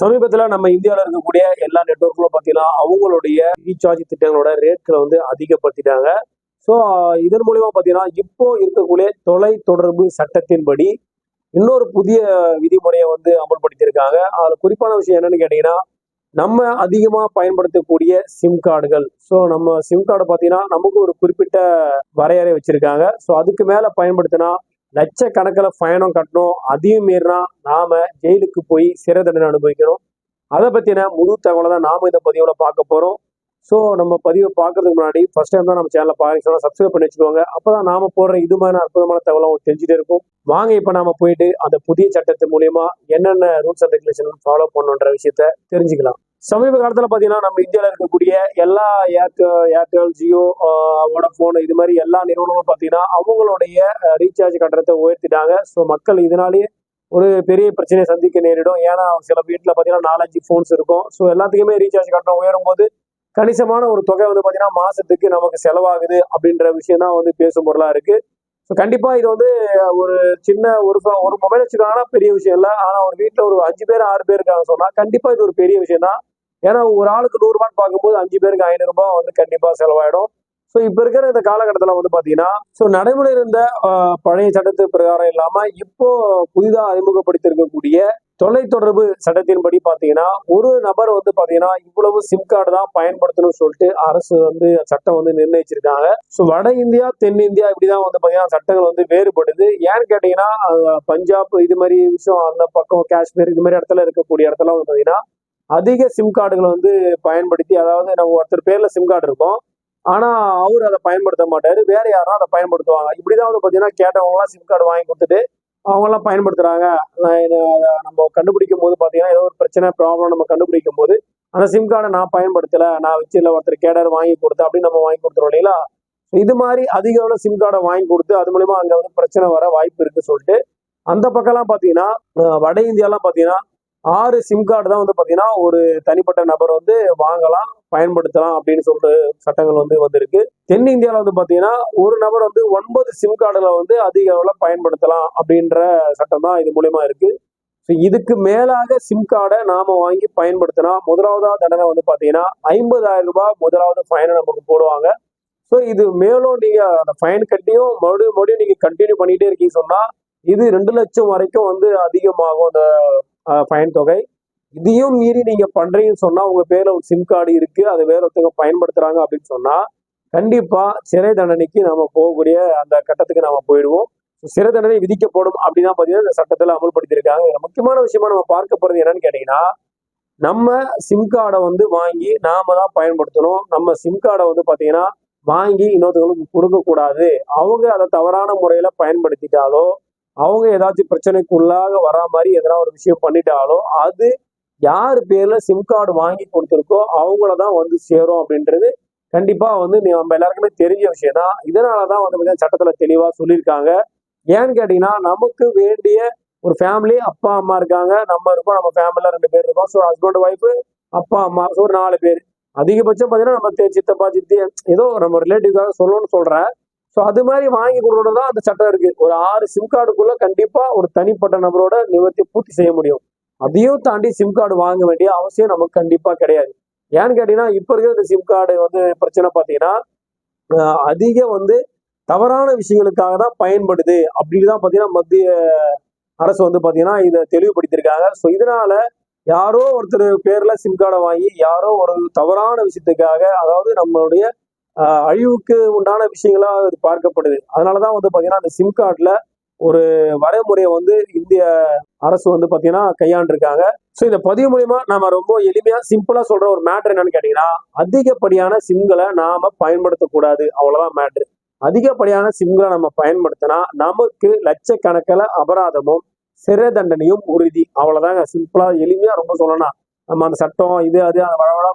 சமீபத்தில் நம்ம இந்தியாவில் இருக்கக்கூடிய எல்லா நெட்ஒர்க்கும் பார்த்தீங்கன்னா அவங்களுடைய ரீசார்ஜ் திட்டங்களோட ரேட்களை வந்து அதிகப்படுத்திட்டாங்க. ஸோ இதன் மூலிமா பார்த்தீங்கன்னா இப்போ இருக்கக்கூடிய தொலை தொடர்பு சட்டத்தின்படி இன்னொரு புதிய விதிமுறையை வந்து அமல்படுத்தியிருக்காங்க. அதில் குறிப்பான விஷயம் என்னன்னு கேட்டிங்கன்னா நம்ம அதிகமாக பயன்படுத்தக்கூடிய சிம் கார்டுகள். ஸோ நம்ம சிம் கார்டு பார்த்தீங்கன்னா நமக்கு ஒரு குறிப்பிட்ட வரையறை வச்சுருக்காங்க. ஸோ அதுக்கு மேலே பயன்படுத்தினா லட்சக்கணக்கில் ஃபைனும் கட்டணும். அதையும் மீறினா நாம ஜெயிலுக்கு போய் சிறை தண்டனை அனுபவிக்கணும். அதை பற்றின முழு தகவலை தான் நாம இந்த பதிவில் பார்க்க போகிறோம் ஸோ நம்ம பதிவை பார்க்கறதுக்கு முன்னாடி ஃபர்ஸ்ட் டைம் தான் நம்ம சேனலை பார்க்க சப்ஸ்கிரைப் பண்ணி வச்சுக்கோங்க. அப்போ தான் நாம போடுற இது மாதிரி அற்புதமான தகவலும் உங்களுக்கு தெரிஞ்சுட்டே இருக்கும். வாங்க இப்போ நாம போயிட்டு அந்த புதிய சட்டத்து மூலியமா என்னென்ன ரூல்ஸ் அண்ட் ரெகுலேஷன் ஃபாலோ பண்ணுன்ற விஷயத்த தெரிஞ்சுக்கலாம். சமீப காலத்தில் பார்த்தீங்கன்னா நம்ம இந்தியாவில் இருக்கக்கூடிய எல்லா ஏர்டெல் ஏர்டெல் ஜியோ வோடஃபோன் இது மாதிரி எல்லா நிறுவனமும் பார்த்தீங்கன்னா அவங்களுடைய ரீசார்ஜ் கட்டணத்தை உயர்த்திட்டாங்க. ஸோ மக்கள் இதனாலேயே ஒரு பெரிய பிரச்சனையை சந்திக்க நேரிடும். ஏன்னா சில வீட்டில் பார்த்தீங்கன்னா நாலஞ்சு ஃபோன்ஸ் இருக்கும். ஸோ எல்லாத்துக்குமே ரீசார்ஜ் கட்டணம் உயரும் போது கணிசமான ஒரு தொகை வந்து பார்த்தீங்கன்னா மாசத்துக்கு நமக்கு செலவாகுது அப்படின்ற விஷயம் தான் வந்து பேசும் பொருளாக இருக்கு. ஸோ கண்டிப்பாக இது வந்து ஒரு சின்ன ஒரு ஒரு மொபைல் வச்சுருக்காங்கன்னா பெரிய விஷயம் இல்லை. ஆனால் ஒரு வீட்டில் ஒரு அஞ்சு பேர் ஆறு பேர் இருக்காங்க சொன்னால் கண்டிப்பாக இது ஒரு பெரிய விஷயம் தான் ஏன்னா ஒரு ஆளுக்கு நூறுரூபான்னு பார்க்கும்போது அஞ்சு பேருக்கு ஐநூறுரூபா வந்து கண்டிப்பாக செலவாயிடும். ஸோ இப்போ இருக்கிற இந்த காலகட்டத்தில் வந்து பார்த்தீங்கன்னா ஸோ நடைமுறை இருந்த பழைய சட்டத்து பிரகாரம் இல்லாமல் இப்போ புதிதாக அறிமுகப்படுத்தியிருக்கக்கூடிய தொலைத்தொடர்பு சட்டத்தின்படி பார்த்தீங்கன்னா ஒரு நபர் வந்து பார்த்தீங்கன்னா இவ்வளவு சிம் கார்டு தான் பயன்படுத்தணும்னு சொல்லிட்டு அரசு வந்து சட்டம் வந்து நிர்ணயிச்சிருக்காங்க. ஸோ வட இந்தியா தென் இந்தியா இப்படிதான் வந்து பார்த்தீங்கன்னா சட்டங்கள் வந்து வேறுபடுது. ஏன்னு கேட்டீங்கன்னா பஞ்சாப் இது மாதிரி விஷயம் அந்த பக்கம் காஷ்மீர் இது மாதிரி இடத்துல இருக்கக்கூடிய இடத்துல வந்து பார்த்தீங்கன்னா அதிக சிம் கார்டுகளை வந்து பயன்படுத்தி அதாவது நம்ம ஒருத்தர் பேர்ல சிம் கார்டு இருக்கும். ஆனா அவர் அதை பயன்படுத்த மாட்டாரு. வேற யாரும் அதை பயன்படுத்துவாங்க. இப்படிதான் வந்து பாத்தீங்கன்னா கேட்டவங்களாம் சிம் கார்டு வாங்கி கொடுத்துட்டு அவங்கெல்லாம் பயன்படுத்துறாங்க. இதை- நம்ம கண்டுபிடிக்கும் போது பார்த்தீங்கன்னா ஏதோ ஒரு பிரச்சனை ப்ராப்ளம் நம்ம கண்டுபிடிக்கும் போது அந்த சிம் கார்டை நான் பயன்படுத்தல நான் வச்சு இல்லை ஒருத்தர் கேட்டார் வாங்கி கொடுத்தேன் அப்படின்னு நம்ம வாங்கி கொடுத்துருவோம் இல்லைங்களா? இது மாதிரி அதிக அளவு சிம் கார்டை வாங்கி கொடுத்து அது மூலிமா அங்கே வந்து பிரச்சனை வர வாய்ப்பு இருக்குன்னு சொல்லிட்டு அந்த பக்கம்லாம் பார்த்தீங்கன்னா வட இந்தியாலாம் பார்த்தீங்கன்னா ஆறு சிம் கார்டு தான் வந்து பார்த்தீங்கன்னா ஒரு தனிப்பட்ட நபர் வந்து வாங்கலாம். பயன்படுத்தலாம் அப்படின்னு சொல்லிட்டு சட்டங்கள் வந்து வந்திருக்கு. தென்னிந்தியாவில் வந்து பாத்தீங்கன்னா ஒரு நபர் வந்து ஒன்பது சிம் கார்டில் வந்து அதிக அளவில் பயன்படுத்தலாம் அப்படின்ற சட்டம் தான் இது மூலயமா இருக்கு. ஸோ இதுக்கு மேலாக சிம் கார்டை நாம வாங்கி பயன்படுத்தினா முதலாவதா தண்டனை வந்து பாத்தீங்கன்னா ஐம்பதாயிரம் ரூபாய் முதலாவது ஃபைனை நமக்கு போடுவாங்க. ஸோ இது மேலும் நீங்க அந்த ஃபைன் கட்டியும் மறுபடியும் மறுபடியும் நீங்க கண்டினியூ பண்ணிட்டே இருக்கீங்க சொன்னா இது ரெண்டு லட்சம் வரைக்கும் வந்து அதிகமாகும் அந்த ஃபைன் தொகை. இதையும் மீறி நீங்க பண்றீங்கன்னு சொன்னா உங்க பேர்ல ஒரு சிம் கார்டு இருக்கு அதை வேற ஒருத்தவங்க பயன்படுத்துறாங்க அப்படின்னு சொன்னா கண்டிப்பா சிறை தண்டனைக்கு நாம போகக்கூடிய அந்த கட்டத்துக்கு நாம போயிடுவோம். சிறை தண்டனை விதிக்கப்படும் அப்படின்னா பாத்தீங்கன்னா இந்த சட்டத்துல அமல்படுத்தியிருக்காங்க. முக்கியமான விஷயமா நம்ம பார்க்க போறது என்னன்னு கேட்டீங்கன்னா நம்ம சிம் கார்டை வந்து வாங்கி நாம தான் பயன்படுத்தணும். நம்ம சிம் கார்டை வந்து பாத்தீங்கன்னா வாங்கி இன்னொருத்தவங்களுக்கு கொடுக்க கூடாது அவங்க அதை தவறான முறையில பயன்படுத்திட்டாலோ அவங்க ஏதாச்சும் பிரச்சனைக்குள்ளாக வரா மாதிரி எதனா ஒரு விஷயம் பண்ணிட்டாலோ அது யார் பேர்ல சிம் கார்டு வாங்கி கொடுத்துருக்கோ அவங்கள தான் வந்து சேரும் அப்படின்றது கண்டிப்பா வந்து நீ- நம்ம எல்லாருக்குமே தெரிஞ்ச விஷயம். தான் இதனாலதான் வந்து பார்த்தீங்கன்னா சட்டத்துல தெளிவா சொல்லியிருக்காங்க. ஏன்னு கேட்டீங்கன்னா நமக்கு வேண்டிய ஒரு ஃபேமிலி அப்பா அம்மா இருக்காங்க. நம்ம இருக்கோம் நம்ம ஃபேமிலியில ரெண்டு பேர் இருக்கோம். ஸோ ஹஸ்பண்ட் ஒய்ஃப் அப்பா அம்மா ஸோ ஒரு நாலு பேர். அதிகபட்சம் பார்த்தீங்கன்னா நம்ம சித்தப்பா சித்தி ஏதோ நம்ம ரிலேட்டிவ்காக சொல்லணும்னு சொல்றேன். ஸோ அது மாதிரி வாங்கி கொடுக்கணும் தான் அந்த சட்டம் இருக்கு. ஒரு ஆறு சிம் கார்டுக்குள்ள கண்டிப்பா ஒரு தனிப்பட்ட நபரோட நிவர்த்தி பூர்த்தி செய்ய முடியும். அதையும் தாண்டி சிம் கார்டு வாங்க வேண்டிய அவசியம் நமக்கு கண்டிப்பா கிடையாது. ஏன்னு கேட்டீங்கன்னா இப்ப இருக்கிற இந்த சிம் கார்டு வந்து பிரச்சனை பார்த்தீங்கன்னா அதிக வந்து தவறான விஷயங்களுக்காக தான் பயன்படுது. அப்படின்னு தான் பார்த்தீங்கன்னா மத்திய அரசு வந்து பார்த்தீங்கன்னா இதை தெளிவுபடுத்தியிருக்காங்க. ஸோ இதனால யாரோ ஒருத்தர் பேர்ல சிம் கார்டை வாங்கி யாரோ ஒரு தவறான விஷயத்துக்காக அதாவது நம்மளுடைய அழிவுக்கு உண்டான விஷயங்களா இது பார்க்கப்படுது. அதனால தான் வந்து பாத்தீங்கன்னா அந்த சிம் கார்டில் ஒரு வரைமுறையை வந்து இந்திய அரசு வந்து பார்த்தீங்கன்னா கையாண்டிருக்காங்க. ஸோ இந்த பதிவு மூலியமா நாம ரொம்ப எளிமையா சிம்பிளா சொல்ற ஒரு மேட்ரு என்னன்னு கேட்டீங்கன்னா அதிகப்படியான சிம்களை நாம பயன்படுத்தக்கூடாது. அவ்வளவுதான் மேட்ரு அதிகப்படியான சிம்களை நம்ம பயன்படுத்தினா நமக்கு லட்சக்கணக்கில் அபராதமும் சிறை தண்டனையும் உறுதி. அவ்வளவுதாங்க. சிம்பிளா எளிமையா ரொம்ப சொல்லணும் நம்ம அந்த சட்டம் இது அது அந்த வளவளா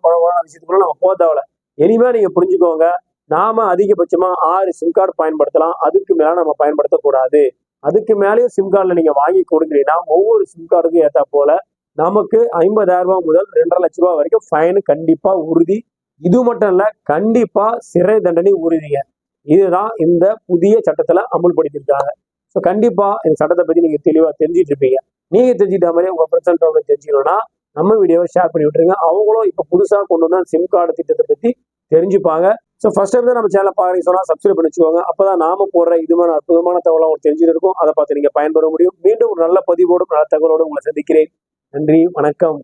விஷயத்துக்குள்ள நம்ம போக தேவையில்ல. எளிமையா நீங்க புரிஞ்சுக்கோங்க. நாம அதிகபட்சமா ஆறு சிம் கார்டு பயன்படுத்தலாம். அதுக்கு மேல நம்ம பயன்படுத்தக்கூடாது. அதுக்கு மேலேயும் சிம் கார்டில் நீங்கள் வாங்கி கொடுக்குறீங்கன்னா ஒவ்வொரு சிம் கார்டுக்கும் ஏற்றா போல நமக்கு ஐம்பதாயிரம் ரூபாய் முதல் ரெண்டரை லட்ச ரூபாய் வரைக்கும் ஃபைன் கண்டிப்பாக உறுதி. இது மட்டும் இல்லை கண்டிப்பாக சிறை தண்டனை உறுதிங்க. இதுதான் இந்த புதிய சட்டத்தில் அமுல்படுத்தியிருக்காங்க. ஸோ கண்டிப்பாக இந்த சட்டத்தை பற்றி நீங்கள் தெளிவாக தெரிஞ்சிட்டு இருப்பீங்க. நீங்கள் தெரிஞ்சுக்கிட்ட மாதிரி உங்கள் பிரச்சனை தெரிஞ்சுக்கணும்னா நம்ம வீடியோவை ஷேர் பண்ணி விட்டுருங்க. அவங்களும் இப்போ புதுசாக கொண்டு வந்த சிம் கார்டு திட்டத்தை பற்றி தெரிஞ்சுப்பாங்க. ஸோ ஃபர்ஸ்ட் டைம் தான் நம்ம சேனலை பார்க்குறீங்க சொன்னால் சப்ஸ்கிரைப் பண்ணி வச்சுக்கோங்க. அப்போ தான் நாம போடுற இதுமான அற்புதமான தகவலாக உங்களுக்கு தெரிஞ்சுட்டு இருக்கும். அதை பார்த்து நீங்கள் பயன்பெற முடியும். மீண்டும் ஒரு நல்ல பதிவோடும் நல்ல தகவலோடு உங்களை சந்திக்கிறேன். நன்றி வணக்கம்.